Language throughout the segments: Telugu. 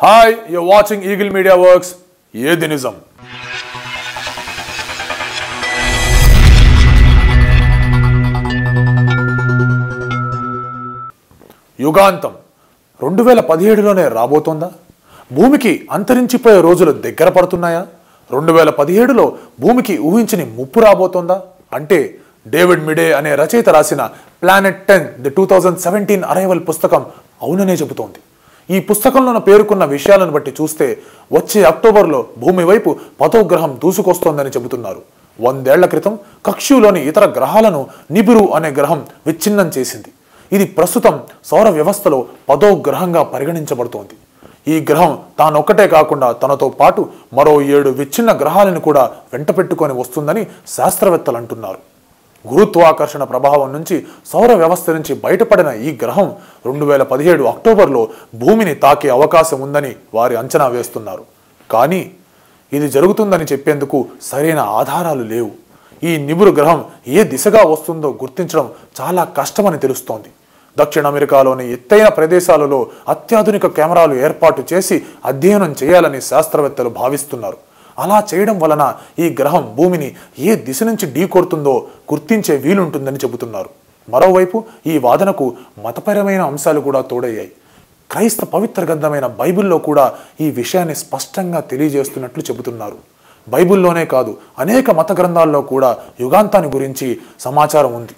Hi you watching Eagle Media Works ఏది నిజం యుగాంతం రెండు వేల పదిహేడులోనే రాబోతోందా? భూమికి అంతరించిపోయే రోజులు దగ్గర పడుతున్నాయా? రెండు వేల పదిహేడులో భూమికి ఊహించని ముప్పు రాబోతోందా? అంటే డేవిడ్ మిడే అనే రచయిత రాసిన planet ten the two thousand seventeen arrival పుస్తకం అవుననే చెబుతోంది. ఈ పుస్తకంలోన పేర్కొన్న విషయాలను బట్టి చూస్తే వచ్చే అక్టోబర్లో భూమి వైపు పదో గ్రహం దూసుకొస్తోందని చెబుతున్నారు. వందేళ్ళ క్రితం కక్ష్యులోని ఇతర గ్రహాలను నిబురు అనే గ్రహం విచ్ఛిన్నం చేసింది. ఇది ప్రస్తుతం సౌర వ్యవస్థలో పదో గ్రహంగా పరిగణించబడుతోంది. ఈ గ్రహం తానొక్కటే కాకుండా తనతో పాటు మరో ఏడు విచ్ఛిన్న గ్రహాలను కూడా వెంటపెట్టుకొని వస్తుందని శాస్త్రవేత్తలు అంటున్నారు. గురుత్వాకర్షణ ప్రభావం నుంచి సౌర వ్యవస్థ నుంచి బయటపడిన ఈ గ్రహం రెండు వేల పదిహేడు అక్టోబర్లో భూమిని తాకే అవకాశం ఉందని వారి అంచనా వేస్తున్నారు. కానీ ఇది జరుగుతుందని చెప్పేందుకు సరైన ఆధారాలు లేవు. ఈ నిబురు గ్రహం ఏ దిశగా వస్తుందో గుర్తించడం చాలా కష్టమని తెలుస్తోంది. దక్షిణ అమెరికాలోని ఎత్తైన ప్రదేశాలలో అత్యాధునిక కెమెరాలు ఏర్పాటు చేసి అధ్యయనం చేయాలని శాస్త్రవేత్తలు భావిస్తున్నారు. అలా చేయడం వలన ఈ గ్రహం భూమిని ఏ దిశ నుంచి ఢీకొడుతుందో గుర్తించే వీలుంటుందని చెబుతున్నారు. మరోవైపు ఈ వాదనకు మతపరమైన అంశాలు కూడా తోడయ్యాయి. క్రైస్త పవిత్ర గ్రంథమైన బైబిల్లో కూడా ఈ విషయాన్ని స్పష్టంగా తెలియజేస్తున్నట్లు చెబుతున్నారు. బైబిల్లోనే కాదు అనేక మత గ్రంథాల్లో కూడా యుగాంతాన్ని గురించి సమాచారం ఉంది.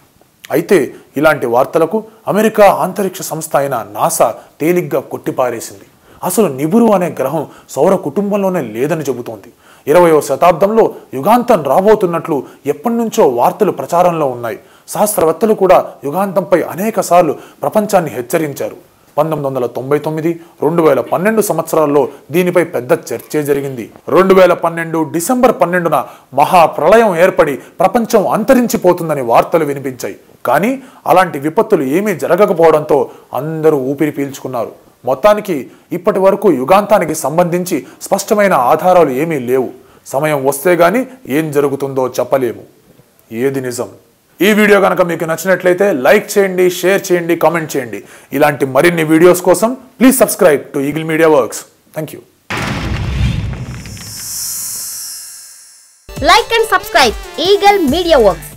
అయితే ఇలాంటి వార్తలకు అమెరికా అంతరిక్ష సంస్థ అయిన నాసా తేలిగ్గా కొట్టిపారేసింది. అసలు నిబురు అనే గ్రహం సౌర కుటుంబంలోనే లేదని చెబుతోంది. ఇరవయో శతాబ్దంలో యుగాంతం రాబోతున్నట్లు ఎప్పటి నుంచో వార్తలు ప్రచారంలో ఉన్నాయి. శాస్త్రవేత్తలు కూడా యుగాంతంపై అనేక సార్లు ప్రపంచాన్ని హెచ్చరించారు. పంతొమ్మిది వందల తొంభై తొమ్మిది రెండు వేల పన్నెండు సంవత్సరాల్లో దీనిపై పెద్ద చర్చే జరిగింది. రెండు వేల పన్నెండు డిసెంబర్ పన్నెండున మహా ప్రళయం ఏర్పడి ప్రపంచం అంతరించిపోతుందని వార్తలు వినిపించాయి. కానీ అలాంటి విపత్తులు ఏమీ జరగకపోవడంతో అందరూ ఊపిరి పీల్చుకున్నారు. మొత్తానికి ఇప్పటి వరకు యుగాంతానికి సంబంధించి స్పష్టమైన ఆధారాలు ఏమీ లేవు. సమయం వస్తే గాని ఏం జరుగుతుందో చెప్పలేము. ఏది నిజం? ఈ వీడియో కనుక మీకు నచ్చినట్లయితే లైక్ చేయండి షేర్ చేయండి కామెంట్ చేయండి. ఇలాంటి మరిన్ని వీడియోస్ కోసం please subscribe to Eagle Media Works. Thank you. Like and subscribe Eagle Media Works.